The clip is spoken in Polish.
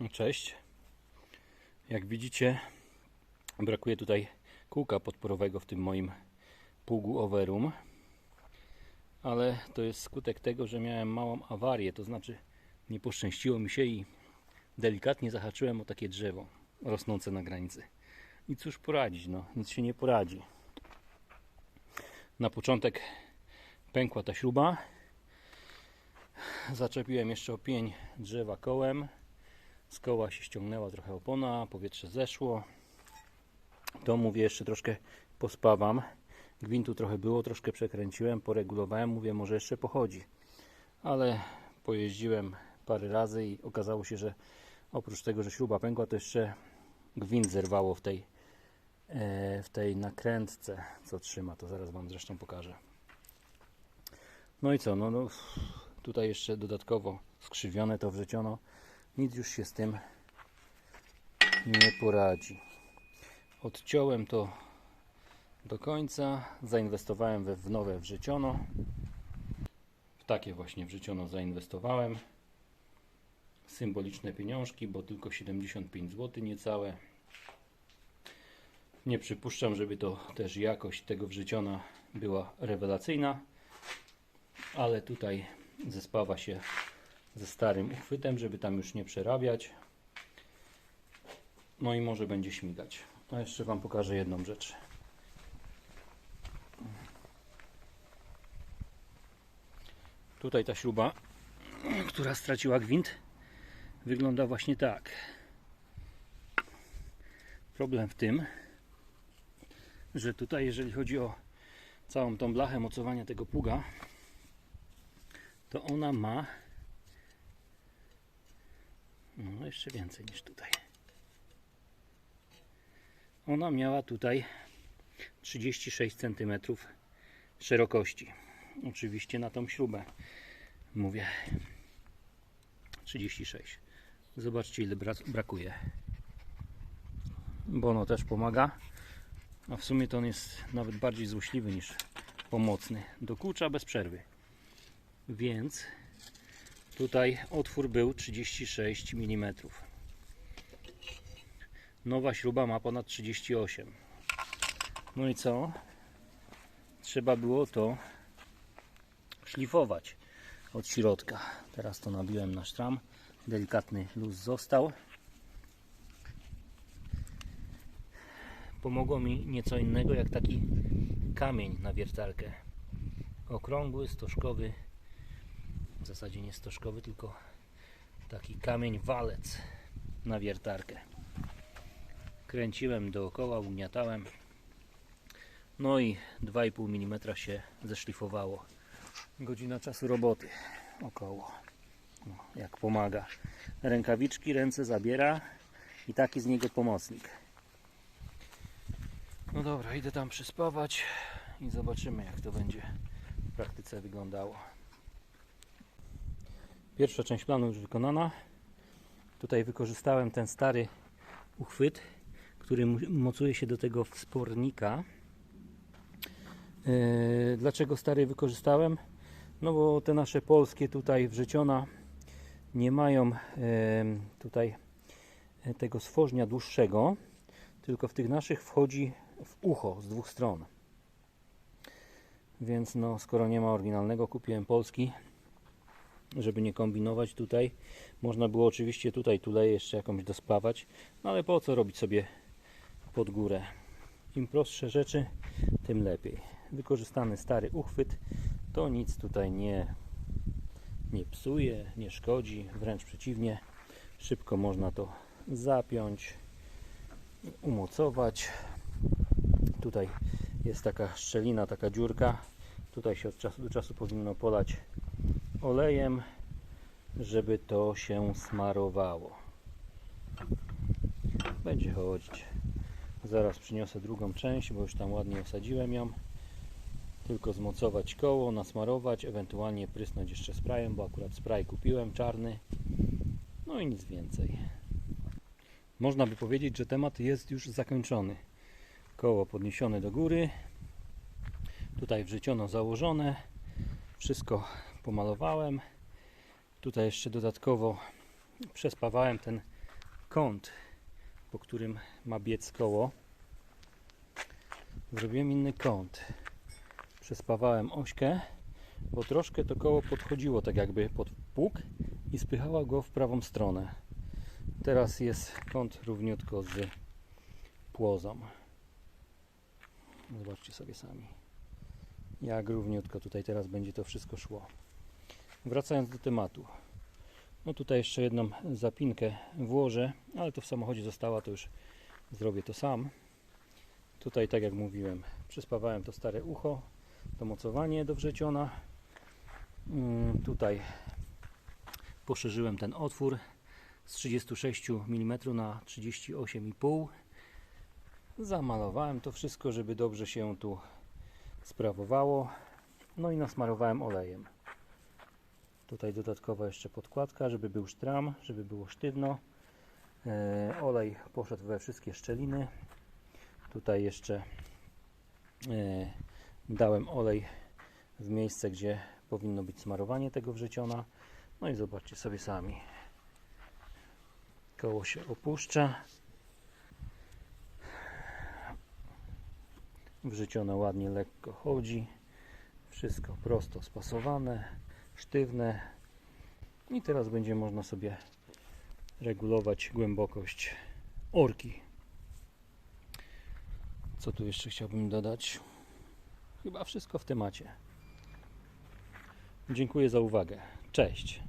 Cześć. Jak widzicie, brakuje tutaj kółka podporowego w tym moim pługu overum. Ale to jest skutek tego, że miałem małą awarię, to znaczy nie poszczęściło mi się i delikatnie zahaczyłem o takie drzewo rosnące na granicy. I cóż poradzić, no, nic się nie poradzi. Na początek pękła ta śruba. Zaczepiłem jeszcze o pień drzewa kołem. Z koła się ściągnęła trochę opona, powietrze zeszło. To mówię, jeszcze troszkę pospawam. Gwintu trochę było, troszkę przekręciłem, poregulowałem, mówię, może jeszcze pochodzi. Ale pojeździłem parę razy i okazało się, że oprócz tego, że śruba pękła, to jeszcze gwint zerwało w tej, e, w tej nakrętce, co trzyma. To zaraz Wam zresztą pokażę. No i co, no, no tutaj jeszcze dodatkowo skrzywione to wrzeciono. Nic już się z tym nie poradzi. Odciąłem to do końca. Zainwestowałem we w nowe wrzeciono. W takie właśnie wrzeciono zainwestowałem. Symboliczne pieniążki, bo tylko 75 zł niecałe. Nie przypuszczam, żeby to też jakość tego wrzeciona była rewelacyjna, ale tutaj zespawa się ze starym uchwytem, żeby tam już nie przerabiać. No i może będzie śmigać. A jeszcze Wam pokażę jedną rzecz. Tutaj ta śruba, która straciła gwint, wygląda właśnie tak. Problem w tym, że tutaj, jeżeli chodzi o całą tą blachę mocowania tego pługa, to ona ma no jeszcze więcej niż tutaj. Ona miała tutaj 36 cm szerokości. Oczywiście na tą śrubę mówię 36. Zobaczcie ile bra- brakuje. Bono też pomaga. A w sumie to on jest nawet bardziej złośliwy niż pomocny. Dokucza bez przerwy. Więc tutaj otwór był 36 mm. Nowa śruba ma ponad 38. No i co? Trzeba było to szlifować od środka. Teraz to nabiłem na sztram. Delikatny luz został. Pomogło mi nieco innego jak taki kamień na wiertarkę. Okrągły, stożkowy. W zasadzie nie stożkowy, tylko taki kamień walec na wiertarkę. Kręciłem dookoła, ugniatałem. No i 2,5 mm się zeszlifowało. Godzina czasu roboty około. No, jak pomaga. Rękawiczki ręce zabiera i taki z niego pomocnik. No dobra, idę tam przyspawać i zobaczymy jak to będzie w praktyce wyglądało. Pierwsza część planu już wykonana. Tutaj wykorzystałem ten stary uchwyt, który mocuje się do tego wspornika. Yy, Dlaczego stary wykorzystałem? No bo te nasze polskie tutaj wrzeciona nie mają em, tutaj tego stworznia dłuższego, tylko w tych naszych wchodzi w ucho z dwóch stron. Więc no, skoro nie ma oryginalnego, kupiłem polski, żeby nie kombinować tutaj. Można było oczywiście tutaj tuleję jeszcze jakąś dospawać, no ale po co robić sobie pod górę? Im prostsze rzeczy, tym lepiej. Wykorzystany stary uchwyt to nic tutaj nie, nie psuje, nie szkodzi, wręcz przeciwnie. Szybko można to zapiąć, umocować. Tutaj jest taka szczelina, taka dziurka. Tutaj się od czasu do czasu powinno polać olejem, żeby to się smarowało. Będzie chodzić. Zaraz przyniosę drugą część, bo już tam ładnie osadziłem ją. Tylko zmocować koło, nasmarować, ewentualnie prysnąć jeszcze sprayem, bo akurat spray kupiłem czarny. No i nic więcej. Można by powiedzieć, że temat jest już zakończony. Koło podniesione do góry. Tutaj wrzeciono założone. Wszystko pomalowałem. Tutaj jeszcze dodatkowo przespawałem ten kąt, po którym ma biec koło. Zrobiłem inny kąt. Przespawałem ośkę, bo troszkę to koło podchodziło tak jakby pod pług i spychała go w prawą stronę. Teraz jest kąt równiutko z płozą. Zobaczcie sobie sami. Jak równiutko tutaj teraz będzie to wszystko szło. Wracając do tematu. No tutaj jeszcze jedną zapinkę włożę, ale to w samochodzie została, to już zrobię to sam. Tutaj, tak jak mówiłem, przyspawałem to stare ucho, to mocowanie do wrzeciona. Mm, Tutaj poszerzyłem ten otwór z 36 mm na 38,5 Zamalowałem to wszystko, żeby dobrze się tu sprawowało. No i nasmarowałem olejem. Tutaj dodatkowa jeszcze podkładka, żeby był sztram, żeby było sztywno. E, olej poszedł we wszystkie szczeliny. Tutaj jeszcze e, dałem olej w miejsce, gdzie powinno być smarowanie tego wrzeciona. No i zobaczcie sobie sami. Koło się opuszcza. Wrzucione ładnie, lekko chodzi. Wszystko prosto spasowane, sztywne. I teraz będzie można sobie regulować głębokość orki. Co tu jeszcze chciałbym dodać? Chyba wszystko w temacie. Dziękuję za uwagę. Cześć.